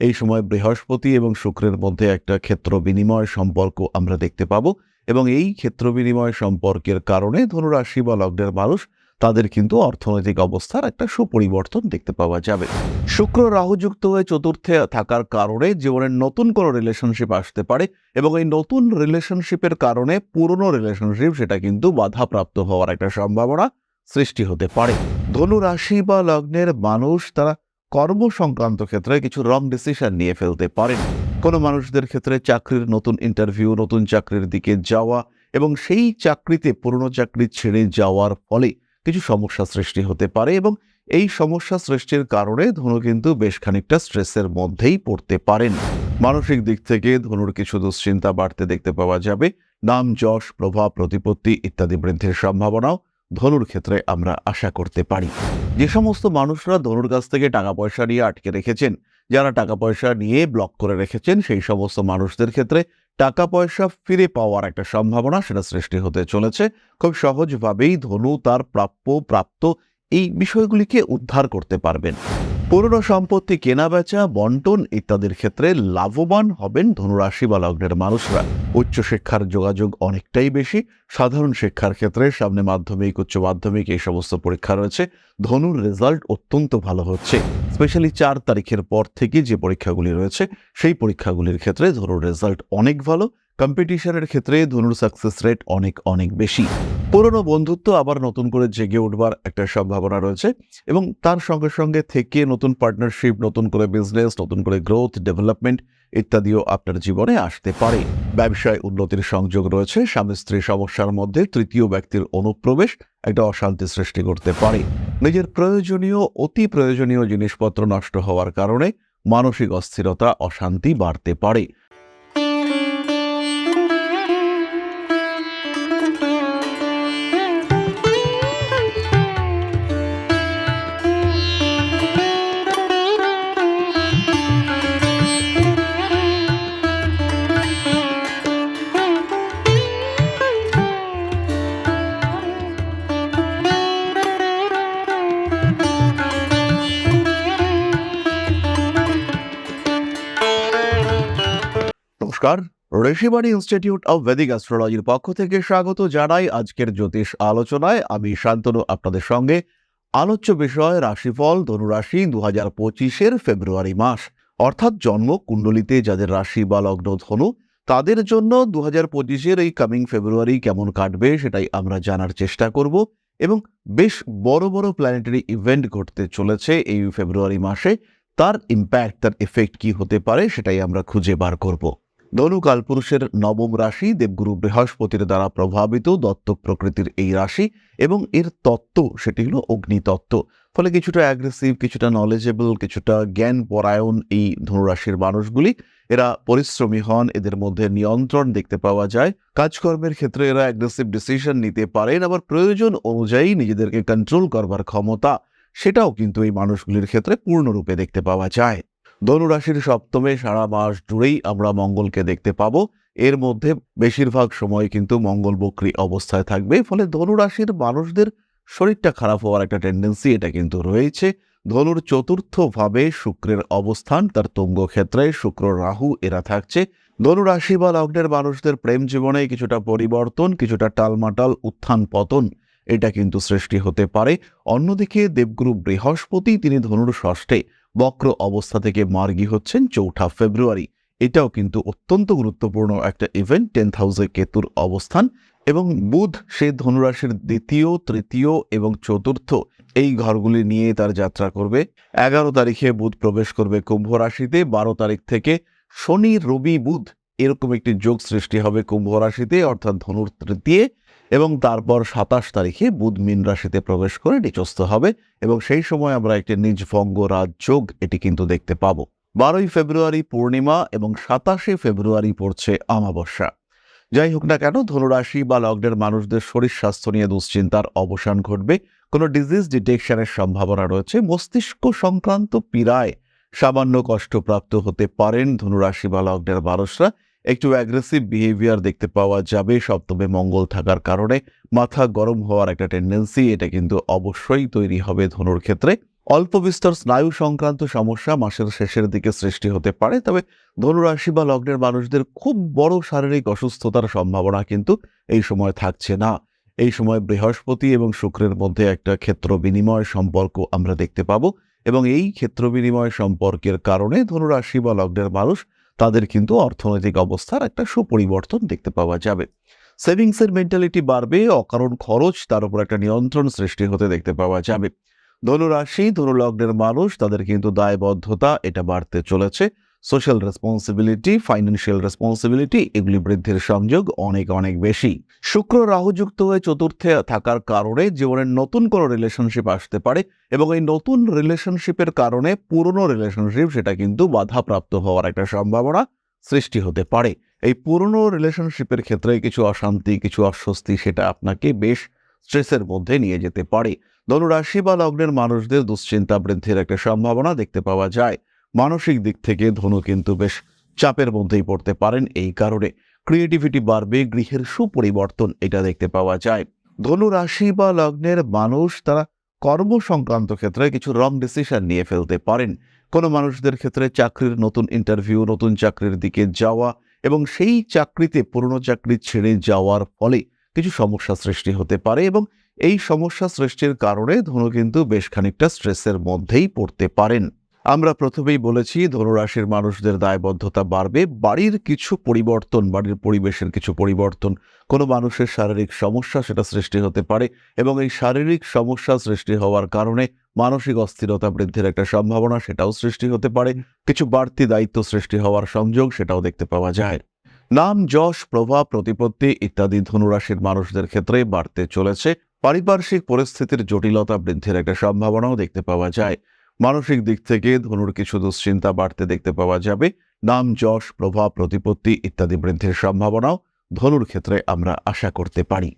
এই সময় বৃহস্পতি এবং শুক্রের মধ্যে একটা ক্ষেত্র বিনিময় সম্পর্ক আমরা দেখতে পাবো এবং এই ক্ষেত্র বিনিময় সম্পর্কের কারণে ধনুরাশি বা লগ্নের মানুষ তাদের কিন্তু অর্থনৈতিক অবস্থার একটা সুপরিবর্তন দেখতে পাওয়া যাবে। শুক্র রাহুযুক্ত হয়ে চতুর্থে থাকার কারণে জীবনের নতুন কোনো রিলেশনশিপ আসতে পারে এবং এই নতুন রিলেশনশিপের কারণে পুরনো রিলেশনশিপ সেটা কিন্তু বাধাপ্রাপ্ত হওয়ার একটা সম্ভাবনা সৃষ্টি হতে পারে। ধনু রাশি বা লগ্নের মানুষ তারা কর্ম সংক্রান্ত ক্ষেত্রে কিছু রং ডিসিশন নিয়ে ফেলতে পারেন। কোনো মানুষদের ক্ষেত্রে চাকরির নতুন ইন্টারভিউ নতুন চাকরির দিকে যাওয়া এবং সেই চাকরিতে পুরনো চাকরি ছেড়ে যাওয়ার ফলে কিছু সমস্যা সৃষ্টি হতে পারে এবং এই সমস্যা সৃষ্টির কারণে ধনু কিন্তু বেশ খানিকটা স্ট্রেসের মধ্যেই পড়তে পারেন। মানসিক দিক থেকে ধনুর কিছু দুশ্চিন্তা বাড়তে দেখতে পাওয়া যাবে। নাম, যশ, প্রভাব, প্রতিপত্তি ইত্যাদি বৃদ্ধির সম্ভাবনাও ধনুর ক্ষেত্রে আমরা আশা করতে পারি। যে সমস্ত মানুষরা ধনুর কাছ থেকে টাকা পয়সা নিয়ে আটকে রেখেছেন, যারা টাকা পয়সা নিয়ে ব্লক করে রেখেছেন, সেই সমস্ত মানুষদের ক্ষেত্রে টাকা পয়সা ফিরে পাওয়ার একটা সম্ভাবনা সেটা সৃষ্টি হতে চলেছে। খুব সহজভাবেই ধনু তার প্রাপ্য প্রাপ্ত এই বিষয়গুলিকে উদ্ধার করতে পারবেন। পুরনো সম্পত্তি কেনাবেচা বন্টন ইত্যাদির ক্ষেত্রে লাভবান হবেন ধনুরাশি বা লগ্নের মানুষরা। উচ্চশিক্ষার যোগাযোগ অনেকটাই বেশি। সাধারণ শিক্ষার ক্ষেত্রে সামনে মাধ্যমিক, উচ্চ মাধ্যমিক এই সমস্ত পরীক্ষা রয়েছে। ধনুর রেজাল্ট অত্যন্ত ভালো হচ্ছে। স্পেশালি চার তারিখের পর থেকে যে পরীক্ষাগুলি রয়েছে, সেই পরীক্ষাগুলির ক্ষেত্রে ধনুর রেজাল্ট অনেক ভালো। কম্পিটিশনের ক্ষেত্রে ধনুর সাকসেস রেট অনেক অনেক বেশি। পুরনো বন্ধুত্ব আবার নতুন করে জেগে উঠবার একটা সম্ভাবনা রয়েছে এবং তার সঙ্গে সঙ্গে থেকে নতুন পার্টনারশিপ নতুন করে বিজনেস নতুন করে গ্রোথ ডেভেলপমেন্ট ইত্যাদিও আপনার জীবনে আসতে পারে। ব্যবসায় উন্নতির সংযোগ রয়েছে, স্বামী স্ত্রী সমস্যার মধ্যে তৃতীয় ব্যক্তির অনুপ্রবেশ একটা অশান্তি সৃষ্টি করতে পারে। নিজের প্রয়োজনীয়, অতি প্রয়োজনীয় জিনিসপত্র নষ্ট হওয়ার কারণে মানসিক অস্থিরতা, অশান্তি বাড়তে পারে। নমস্কার। ঋষিবাণী ইনস্টিটিউট অব ভেদিক অ্যাস্ট্রোলজির পক্ষ থেকে স্বাগত জানাই আজকের জ্যোতিষ আলোচনায়। আমি শান্তনু, আপনাদের সঙ্গে। আলোচ্য বিষয়, রাশিফল, ধনুরাশি দু হাজার পঁচিশের ফেব্রুয়ারি মাস। অর্থাৎ জন্ম কুণ্ডলিতে যাদের রাশি বা লগ্ন ধনু, তাদের জন্য দু হাজার পঁচিশের এই কামিং ফেব্রুয়ারি কেমন কাটবে সেটাই আমরা জানার চেষ্টা করব। এবং বেশ বড় বড় প্ল্যানেটারি ইভেন্ট ঘটতে চলেছে এই ফেব্রুয়ারি মাসে। তার ইম্প্যাক্ট তার এফেক্ট কি হতে পারে সেটাই আমরা খুঁজে বার করব। ধনু কালপুরুষের নবম রাশি দেবগুরু বৃহস্পতির দ্বারা প্রভাবিত দত্তক প্রকৃতির এই রাশি এবং এর তত্ত্ব সেটি হলো অগ্নিতত্ত্ব। ফলে কিছুটা অ্যাগ্রেসিভ কিছুটা নলেজেবল কিছুটা জ্ঞান পরায়ণ এই ধনুরাশির মানুষগুলি এরা পরিশ্রমী হন, এদের মধ্যে নিয়ন্ত্রণ দেখতে পাওয়া যায়। কাজকর্মের ক্ষেত্রে এরা অ্যাগ্রেসিভ ডিসিশন নিতে পারেন, আবার প্রয়োজন অনুযায়ী নিজেদেরকে কন্ট্রোল করবার ক্ষমতা, সেটাও কিন্তু এই মানুষগুলির ক্ষেত্রে পূর্ণরূপে দেখতে পাওয়া যায়। ধনুরাশির সপ্তমে সারা মাস জুড়েই আমরা মঙ্গলকে দেখতে পাব। এর মধ্যে বেশিরভাগ সময় কিন্তু মঙ্গল বক্রী অবস্থায় থাকবে, ফলে ধনুরাশির মানুষদের শরীরটা খারাপ হওয়ার একটা টেন্ডেন্সি এটা কিন্তু রয়েছে। ধনুর চতুর্থ ভাবে শুক্রের অবস্থান, তার তুঙ্গ ক্ষেত্রে শুক্র রাহু এরা থাকছে। ধনুরাশি বা লগ্নের মানুষদের প্রেম জীবনে কিছুটা পরিবর্তন, কিছুটা টালমাটাল উত্থান পতন এটা কিন্তু সৃষ্টি হতে পারে। অন্যদিকে দেবগুরু বৃহস্পতি, তিনি ধনুর ষষ্ঠে। বক্র অবস্থা থেকে মার্গী হচ্ছেন চৌঠা ফেব্রুয়ারি। এটাও কিন্তু অত্যন্ত গুরুত্বপূর্ণ একটা ইভেন্ট টেন্থ হাউসে কেতুর অবস্থান এবং বুধ সে ধনুরাশির দ্বিতীয়, তৃতীয় এবং চতুর্থ এই ঘরগুলি নিয়ে তার যাত্রা করবে। এগারো তারিখে বুধ প্রবেশ করবে কুম্ভ রাশিতে, বারো তারিখ থেকে শনি, রবি, বুধ এরকম একটি যোগ সৃষ্টি হবে কুম্ভ রাশিতে, অর্থাৎ ধনুর তৃতীয় এবং তারপর সাতাশ তারিখে বুধ মীন রাশিতে প্রবেশ করে নিচস্থ হবে এবং সেই সময় আমরা একটি নিজ ভঙ্গ রাজযোগ এটি কিন্তু দেখতে পাবো। বারোই ফেব্রুয়ারি পূর্ণিমা এবং সাতাশে ফেব্রুয়ারি পড়ছে অমাবস্যা। যাই হোক না কেন, ধনুরাশি বা লগ্নের মানুষদের শরীর স্বাস্থ্য নিয়ে দুশ্চিন্তার অবসান ঘটবে। কোনো ডিজিজ ডিটেকশনের সম্ভাবনা রয়েছে। মস্তিষ্ক সংক্রান্ত পীড়ায় সামান্য কষ্টপ্রাপ্ত হতে পারেন ধনুরাশি বা লগ্নের মানুষরা। একটু অ্যাগ্রেসিভ বিহেভিয়ার দেখতে পাওয়া যাবে। সপ্তমে মঙ্গল থাকার কারণে মাথা গরম হওয়ার একটা টেন্ডেন্সি এটা কিন্তু অবশ্যই তৈরি হবে ধনুর ক্ষেত্রে। অল্প বিস্তর স্নায়ু সংক্রান্ত সমস্যা মাসের শেষের দিকে সৃষ্টি হতে পারে, তবে ধনুরাশি বা লগ্নের মানুষদের খুব বড় শারীরিক অসুস্থতার সম্ভাবনা কিন্তু এই সময় থাকছে না। এই সময় বৃহস্পতি এবং শুক্রের মধ্যে একটা ক্ষেত্র বিনিময় সম্পর্ক আমরা দেখতে পাবো এবং এই ক্ষেত্র বিনিময় সম্পর্কের কারণে ধনুরাশি বা লগ্নের মানুষ তাদের কিন্তু অর্থনৈতিক অবস্থার একটা সুপরিবর্তন দেখতে পাওয়া যাবে। সেভিংসের মেন্টালিটি বাড়বে, অকারণ খরচ তার উপর একটা নিয়ন্ত্রণ সৃষ্টি হতে দেখতে পাওয়া যাবে। ধনুরাশি, ধনুলগ্নের মানুষ, তাদের কিন্তু দায়বদ্ধতা, এটা বাড়তে চলেছে। সোশ্যাল রেসপন্সিবিলিটি ফাইন্যান্সিয়াল রেসপন্সিবিলিটি এগুলি বৃদ্ধির সংযোগ অনেক অনেক বেশি। শুক্র রাহুযুক্ত হয়ে চতুর্থে থাকার কারণে জীবনের নতুন কোনো রিলেশনশিপ আসতে পারে এবং এই নতুন রিলেশনশিপের কারণে পুরনো রিলেশনশিপ সেটা কিন্তু বাধাপ্রাপ্ত হওয়ার একটা সম্ভাবনা সৃষ্টি হতে পারে। এই পুরনো রিলেশনশিপের ক্ষেত্রে কিছু অশান্তি, কিছু অস্বস্তি সেটা আপনাকে বেশ স্ট্রেসের মধ্যে নিয়ে যেতে পারে। ধনুরাশি বা লগ্নের মানুষদের দুশ্চিন্তা বৃদ্ধির একটা সম্ভাবনা দেখতে পাওয়া যায়। মানসিক দিক থেকে ধনু কিন্তু বেশ চাপের মধ্যেই পড়তে পারেন। এই কারণে ক্রিয়েটিভিটি বাড়বে, গৃহের সুপরিবর্তন এটা দেখতে পাওয়া যায়। ধনু রাশি বা লগ্নের মানুষ তারা কর্ম সংক্রান্ত ক্ষেত্রে কিছু রং ডিসিশন নিয়ে ফেলতে পারেন। কোনো মানুষদের ক্ষেত্রে চাকরির নতুন ইন্টারভিউ নতুন চাকরির দিকে যাওয়া এবং সেই চাকরিতে পুরনো চাকরি ছেড়ে যাওয়ার ফলে কিছু সমস্যা সৃষ্টি হতে পারে এবং এই সমস্যা সৃষ্টির কারণে ধনু কিন্তু বেশ খানিকটা স্ট্রেসের মধ্যেই পড়তে পারেন। আমরা প্রথমেই বলেছি, ধনুরাশির মানুষদের দায়বদ্ধতা বাড়বে। বাড়ির কিছু পরিবর্তন, বাড়ির পরিবেশের কিছু পরিবর্তন, কোনো মানুষের শারীরিক সমস্যা সেটা সৃষ্টি হতে পারে এবং এই শারীরিক সমস্যা সৃষ্টি হওয়ার কারণে মানসিক অস্থিরতা বৃদ্ধির একটা সম্ভাবনা সেটাও সৃষ্টি হতে পারে। কিছু বাড়তি দায়িত্ব সৃষ্টি হওয়ার সংযোগ সেটাও দেখতে পাওয়া যায়। নাম, যশ, প্রভাব, প্রতিপত্তি ইত্যাদি ধনুরাশির মানুষদের ক্ষেত্রে বাড়তে চলেছে। পারিপার্শ্বিক পরিস্থিতির জটিলতা বৃদ্ধির একটা সম্ভাবনাও দেখতে পাওয়া যায়। মানসিক দিক থেকে ধনুর কিছু দুশ্চিন্তা বাড়তে দেখতে পাওয়া যাবে। নাম, যশ, প্রভাব, প্রতিপত্তি ইত্যাদি বৃদ্ধির সম্ভাবনাও ধনুর ক্ষেত্রে আমরা আশা করতে পারি।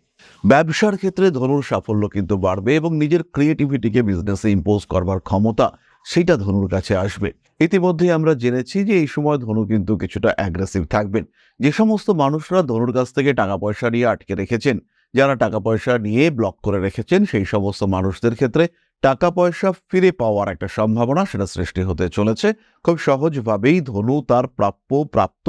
ব্যবসার ক্ষেত্রে ধনুর সাফল্য কিন্তু বাড়বে এবং নিজের ক্রিয়েটিভিটিকে বিজনেসে ইম্পোজ করবার ক্ষমতা সেটা ধনুর কাছে আসবে। ইতিমধ্যে আমরা জেনেছি যে এই সময় ধনু কিন্তু কিছুটা অ্যাগ্রেসিভ থাকবেন। যে সমস্ত মানুষরা ধনুর কাছ থেকে টাকা পয়সা নিয়ে আটকে রেখেছেন, যারা টাকা পয়সা নিয়ে ব্লক করে রেখেছেন, সেই সমস্ত মানুষদের ক্ষেত্রে টাকা পয়সা ফিরে পাওয়ার একটা সম্ভাবনা সেটা সৃষ্টি হতে চলেছে। খুব সহজভাবেই ধনু তার প্রাপ্য, প্রাপ্ত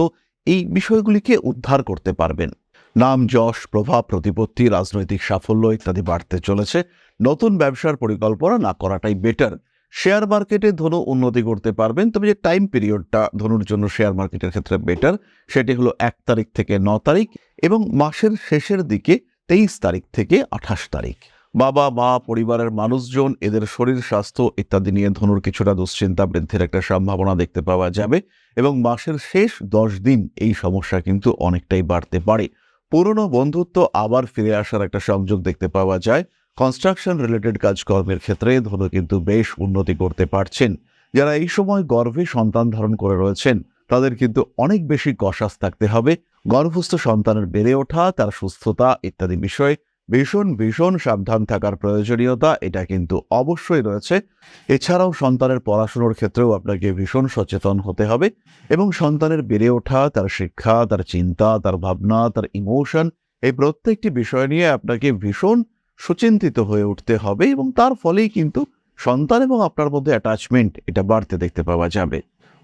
এই বিষয়গুলিকে উদ্ধার করতে পারবেন। নাম, যশ প্রভাব প্রতিপত্তি, রাজনৈতিক সাফল্য ইত্যাদি বাড়তে চলেছে। নতুন ব্যবসার পরিকল্পনা না করাটাই বেটার শেয়ার মার্কেটে ধনু উন্নতি করতে পারবেন, তবে যে টাইম পিরিয়ডটা ধনুর জন্য শেয়ার মার্কেটের ক্ষেত্রে বেটার সেটি হলো এক তারিখ থেকে ন তারিখ এবং মাসের শেষের দিকে তেইশ তারিখ থেকে আঠাশ তারিখ। বাবা, মা, পরিবারের মানুষজন, এদের শরীর স্বাস্থ্য ইত্যাদি নিয়ে ধনুর কিছুটা দুশ্চিন্তা বৃদ্ধির একটা সম্ভাবনা দেখতে পাওয়া যাবে এবং মাসের শেষ দশ দিন এই সমস্যা কিন্তু অনেকটাই বাড়তে পারে। পুরনো বন্ধুত্ব আবার ফিরে আসার একটা সংযোগ দেখতে পাওয়া যায়। কনস্ট্রাকশন রিলেটেড কাজকর্মের ক্ষেত্রে ধনু কিন্তু বেশ উন্নতি করতে পারছেন। যারা এই সময় গর্ভে সন্তান ধারণ করে রয়েছেন, তাদের কিন্তু অনেক বেশি কষাস থাকতে হবে। গর্ভস্থ সন্তানের বেড়ে ওঠা, তার সুস্থতা ইত্যাদি বিষয়ে ভীষণ ভীষণ সাবধান থাকার প্রয়োজনীয়তা এটা কিন্তু অবশ্যই রয়েছে। এছাড়াও সন্তানের পড়াশুনোর ক্ষেত্রেও আপনাকে ভীষণ সচেতন হতে হবে এবং সন্তানের বেড়ে ওঠা, তার শিক্ষা, তার চিন্তা, তার ভাবনা, তার ইমোশন এই প্রত্যেকটি বিষয় নিয়ে আপনাকে ভীষণ সুচিন্তিত হয়ে উঠতে হবে এবং তার ফলেই কিন্তু সন্তান এবং আপনার মধ্যে অ্যাটাচমেন্ট এটা বাড়তে দেখতে পাওয়া যাবে।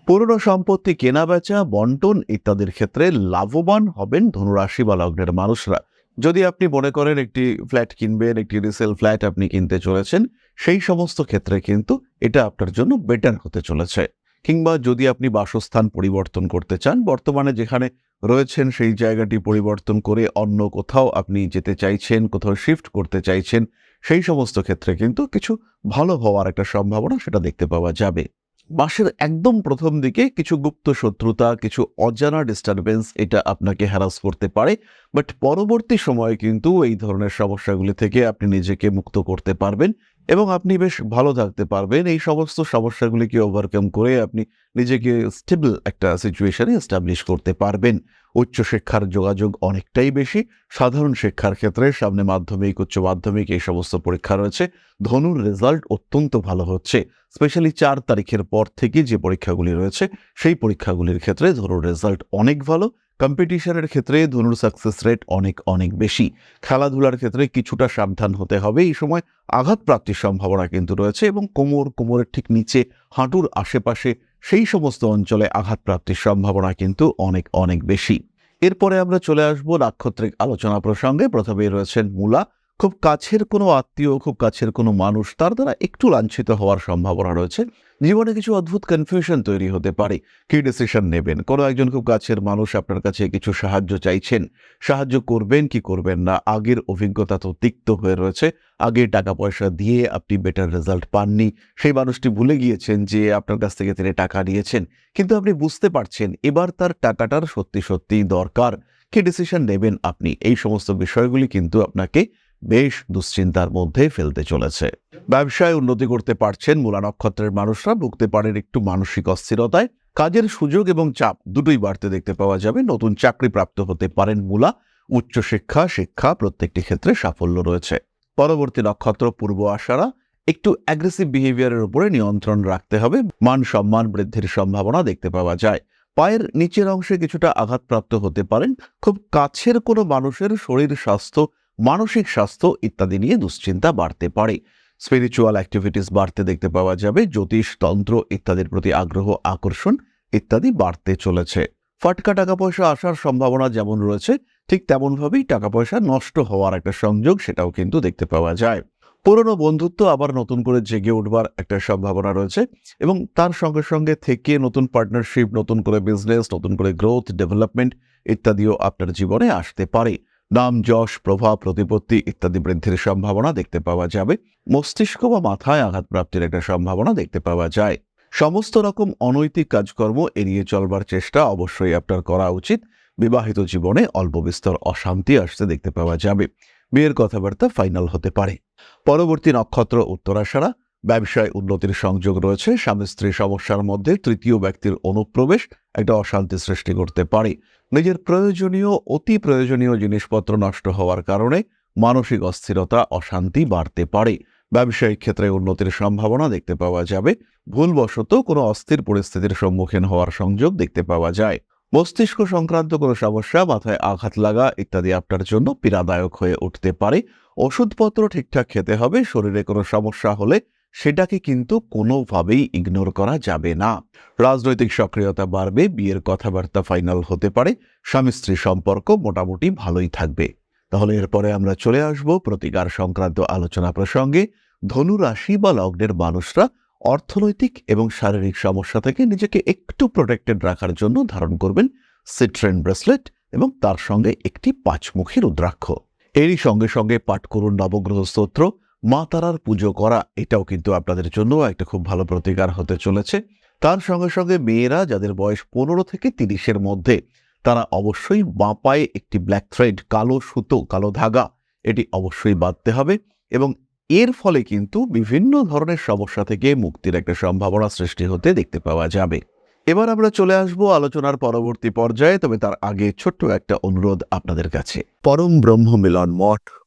পুরনো সম্পত্তি কেনাবেচা, বন্টন ইত্যাদির ক্ষেত্রে লাভবান হবেন ধনুরাশি বা লগ্নের মানুষরা। যদি আপনি মনে করেন একটি ফ্ল্যাট কিনবেন, একটি রিসেল ফ্ল্যাট আপনি কিনতে চলেছেন, সেই সমস্ত ক্ষেত্রে কিন্তু এটা আপনার জন্য বেটার হতে চলেছে। কিংবা যদি আপনি বাসস্থান পরিবর্তন করতে চান, বর্তমানে যেখানে রয়েছেন সেই জায়গাটি পরিবর্তন করে অন্য কোথাও আপনি যেতে চাইছেন, কোথাও শিফট করতে চাইছেন, সেই সমস্ত ক্ষেত্রে কিন্তু কিছু ভালো হওয়ার একটা সম্ভাবনা সেটা দেখতে পাওয়া যাবে। মাসের একদম প্রথম দিকে কিছু গুপ্ত শত্রুতা, কিছু অজানা ডিস্টারবেন্স এটা আপনাকে হ্যারাস করতে পারে বাট পরবর্তী সময়ে কিন্তু এই ধরনের সমস্যাগুলি থেকে আপনি নিজেকে মুক্ত করতে পারবেন। এবং আপনি বেশ ভালো থাকতে পারবেন। এই সমস্ত সমস্যাগুলিকে ওভারকাম করে আপনি নিজেকে স্টেবল একটা সিচুয়েশনে এস্টাবলিশ করতে পারবেন। উচ্চশিক্ষার যোগাযোগ অনেকটাই বেশি। সাধারণ শিক্ষার ক্ষেত্রে সামনে মাধ্যমিক, উচ্চ মাধ্যমিক এই সমস্ত পরীক্ষা রয়েছে। ধনুর রেজাল্ট অত্যন্ত ভালো হচ্ছে। স্পেশালি চার তারিখের পর থেকে যে পরীক্ষাগুলি রয়েছে, সেই পরীক্ষাগুলির ক্ষেত্রে ধনুর রেজাল্ট অনেক ভালো। কম্পিটিশনের ক্ষেত্রে ধনুর সাকসেস রেট অনেক অনেক বেশি। খেলাধুলার ক্ষেত্রে কিছুটা সাবধান হতে হবে। এই সময় আঘাত প্রাপ্তির সম্ভাবনা কিন্তু রয়েছে এবং কোমর, কোমরের ঠিক নিচে, হাঁটুর আশেপাশে সেই সমস্ত অঞ্চলে আঘাত প্রাপ্তির সম্ভাবনা কিন্তু অনেক অনেক বেশি। এরপরে আমরা চলে আসব নাক্ষত্রিক আলোচনা প্রসঙ্গে। প্রথমেই রয়েছেন মূলা। খুব কাছের কোনো আত্মীয়, খুব কাছের কোনো মানুষ তার দ্বারা একটু লাঞ্ছিত হওয়ার সম্ভাবনা রয়েছে। জীবনে কিছু অদ্ভুত কনফিউশন তৈরি হতে পারে। কি ডিসিশন নেবেন? কোনো একজন খুব কাছের মানুষ আপনার কাছে কিছু সাহায্য চাইছেন? সাহায্য করবেন কি করবেন না? আগের অভিজ্ঞতা তো তিক্ত হয়ে রয়েছে। আগে টাকা পয়সা দিয়ে আপনি বেটার রেজাল্ট পাননি। সেই মানুষটি ভুলে গিয়েছেন যে আপনার কাছ থেকে তিনি টাকা নিয়েছেন। কিন্তু আপনি বুঝতে পারছেন, এবার তার টাকাটার সত্যি সত্যি দরকার। কি ডিসিশন নেবেন আপনি? এই সমস্ত বিষয়গুলি কিন্তু আপনাকে বেশ দুশ্চিন্তার মধ্যে ফেলতে চলেছে। ব্যবসায় উন্নতি করতে পারছেন মূলা নক্ষত্রের মানুষরা, ভুগতে পারেন একটু মানসিক অস্থিরতায়। কাজের সুযোগ এবং চাপ দুটোই বাড়তে দেখতে পাওয়া যাবে। নতুন চাকরি প্রাপ্ত হতে পারেন মূলা। উচ্চশিক্ষা, শিক্ষা প্রত্যেকটি ক্ষেত্রে সাফল্য রয়েছে। পরবর্তী নক্ষত্র পূর্ব আশারা, একটু অ্যাগ্রেসিভ বিহেভিয়ারের উপরে নিয়ন্ত্রণ রাখতে হবে। মান সম্মান বৃদ্ধির সম্ভাবনা দেখতে পাওয়া যায়। পায়ের নিচের অংশে কিছুটা আঘাতপ্রাপ্ত হতে পারেন। খুব কাছের কোনো মানুষের শরীর, স্বাস্থ্য মানসিক স্বাস্থ্য ইত্যাদি নিয়ে দুশ্চিন্তা বাড়তে পারে। স্পিরিচুয়াল অ্যাক্টিভিটিস বাড়তে দেখতে পাওয়া যাবে, জ্যোতিষ, তন্ত্র ইত্যাদির প্রতি আগ্রহ, আকর্ষণ ইত্যাদি বাড়তে চলেছে। ফাটকা টাকা পয়সা আসার সম্ভাবনা যেমন রয়েছে, ঠিক তেমনভাবেই টাকা পয়সা নষ্ট হওয়ার একটা সংযোগ সেটাও কিন্তু দেখতে পাওয়া যায়। পুরনো বন্ধুত্ব আবার নতুন করে জেগে উঠবার একটা সম্ভাবনা রয়েছে এবং তার সঙ্গে সঙ্গে থেকে নতুন পার্টনারশিপ নতুন করে বিজনেস নতুন করে গ্রোথ ডেভেলপমেন্ট ইত্যাদিও আপনার জীবনে আসতে পারে। নাম, যশ, প্রভাব, প্রতিপত্তি ইত্যাদি বৃদ্ধির সম্ভাবনা দেখতে পাওয়া যাবে। মস্তিষ্ক বা মাথায় আঘাত প্রাপ্তির একটা সম্ভাবনা দেখতে পাওয়া যায়। সমস্ত রকম অনৈতিক কাজকর্ম এড়িয়ে চলবার চেষ্টা অবশ্যই আপনার করা উচিত। বিবাহিত জীবনে অল্প বিস্তর অশান্তি আসতে দেখতে পাওয়া যাবে। বিয়ের কথাবার্তা ফাইনাল হতে পারে। পরবর্তী নক্ষত্র উত্তরাশারা ব্যবসায় উন্নতির সংযোগ রয়েছে। স্বামী স্ত্রী সমস্যার মধ্যে তৃতীয় ব্যক্তির অনুপ্রবেশ একটা অশান্তি সৃষ্টি করতে পারে। নিজের প্রয়োজনীয়, অতি প্রয়োজনীয় জিনিসপত্র নষ্ট হওয়ার কারণে মানসিক অস্থিরতা, অশান্তি বাড়তে পারে। ব্যবসায়িক ক্ষেত্রে উন্নতির সম্ভাবনা দেখতে পাওয়া যাবে। ভুলবশত কোনো অস্থির পরিস্থিতির সম্মুখীন হওয়ার সংযোগ দেখতে পাওয়া যায়। মস্তিষ্ক সংক্রান্ত কোনো সমস্যা, মাথায় আঘাত লাগা ইত্যাদি আপনার জন্য পীড়াদায়ক হয়ে উঠতে পারে। ওষুধপত্র ঠিকঠাক খেতে হবে, শরীরে কোনো সমস্যা হলে সেটাকে কিন্তু কোনোভাবেই ইগনোর করা যাবে না। রাজনৈতিক সক্রিয়তা বাড়বে, বিয়ের কথাবার্তা ফাইনাল হতে পারে, স্বামী স্ত্রী সম্পর্ক মোটামুটি ভালোই থাকবে। তাহলে এরপরে আমরা চলে আসব প্রতিকার সংক্রান্ত আলোচনা প্রসঙ্গে। ধনু রাশি বা লগ্নের মানুষরা অর্থনৈতিক এবং শারীরিক সমস্যা থেকে নিজেকে একটু প্রোটেক্টেড রাখার জন্য ধারণ করবেন সিট্রেন ব্রেসলেট এবং তার সঙ্গে একটি পাঁচমুখী রুদ্রাক্ষ। এরই সঙ্গে সঙ্গে পাঠ করুন নবগ্রহ স্তোত্র। মা তারার পুজো করা, এটাও কিন্তু আপনাদের জন্য একটা খুব ভালো প্রতিকার হতে চলেছে। তার সঙ্গে সঙ্গে মেয়েরা যাদের বয়স পনেরো থেকে তিরিশের মধ্যে, তারা অবশ্যই বাঁ পায়ে একটি ব্ল্যাক থ্রেড কালো সুতো, কালো ধাগা, এটি অবশ্যই বাঁধতে হবে এবং এর ফলে কিন্তু বিভিন্ন ধরনের সমস্যা থেকে মুক্তির একটা সম্ভাবনা সৃষ্টি হতে দেখতে পাওয়া যাবে। এবার আমরা চলে আসব আলোচনার পরবর্তী পর্যায়ে, তবে তার আগে ছোট্ট একটা অনুরোধ আপনাদের কাছে। পরম ব্রহ্ম মিলন মঠ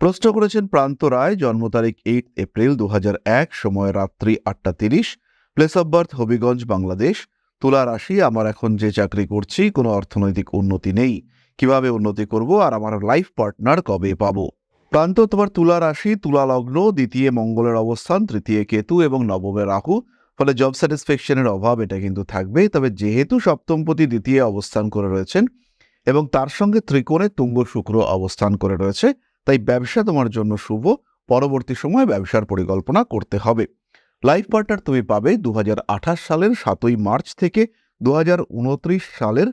প্রশ্ন করেছেন প্রান্ত রায়, জন্ম তারিখ এইট এপ্রিল দু হাজার এক, সময় রাত্রি আটটা তিরিশ। Place of birth Habiganj, Bangladesh. তুলা রাশি, আমার এখন যে চাকরি করছি, কোনো অর্থনৈতিক উন্নতি নেই। কীভাবে উন্নতি করব আর আমার লাইফ পার্টনার কবে পাব? প্রান্ত, তোমার তুলা রাশি, তুলা লগ্ন, দ্বিতীয় মঙ্গলের অবস্থান, তৃতীয় কেতু এবং নবমে রাহু। ফলে জব স্যাটিসফ্যাকশনের অভাব, এটা কিন্তু থাকবে। তবে যেহেতু সপ্তমপতি দ্বিতীয় অবস্থান করে রয়েছেন এবং তার সঙ্গে ত্রিকোণে তুঙ্গ শুক্র অবস্থান করে রয়েছে তাই ব্যবসা তোমার জন্য শুভ। পরবর্তী সময়ে ব্যবসার পরিকল্পনা করতে হবে। লাইফ পার্টনার তুমি পাবে দু হাজার আঠাশ সালের সাতই মার্চ থেকে দু হাজার উনত্রিশ সালের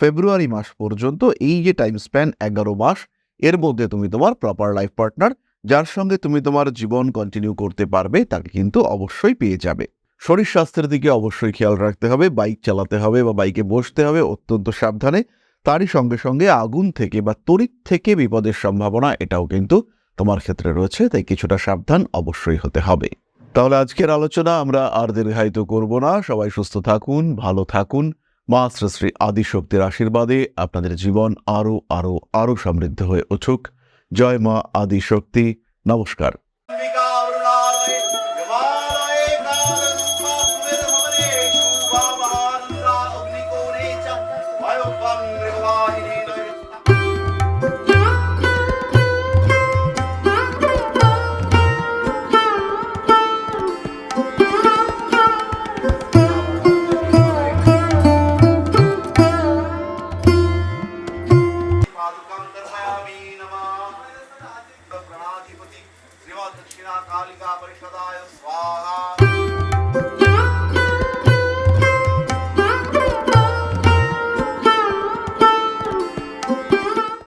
ফেব্রুয়ারি মাস পর্যন্ত এই যে টাইম স্প্যান এগারো মাস, এর মধ্যে তুমি তোমার প্রপার লাইফ পার্টনার যার সঙ্গে তুমি তোমার জীবন কন্টিনিউ করতে পারবে, তাকে কিন্তু অবশ্যই পেয়ে যাবে। শরীর স্বাস্থ্যের দিকে অবশ্যই খেয়াল রাখতে হবে বাইক চালাতে হবে বা বাইকে বসতে হবে, অত্যন্ত সাবধানে। তারই সঙ্গে সঙ্গে আগুন থেকে বা তড়িৎ থেকে বিপদের সম্ভাবনা এটাও কিন্তু তোমার ক্ষেত্রে রয়েছে, তাই কিছুটা সাবধান অবশ্যই হতে হবে। তাহলে আজকের আলোচনা আমরা আর দীর্ঘায়িত করব না। সবাই সুস্থ থাকুন, ভালো থাকুন। মা শ্রী আদিশক্তির আশীর্বাদে আপনাদের জীবন আরও আরও আরও সমৃদ্ধ হয়ে উঠুক। জয় মা আদিশক্তি। নমস্কার।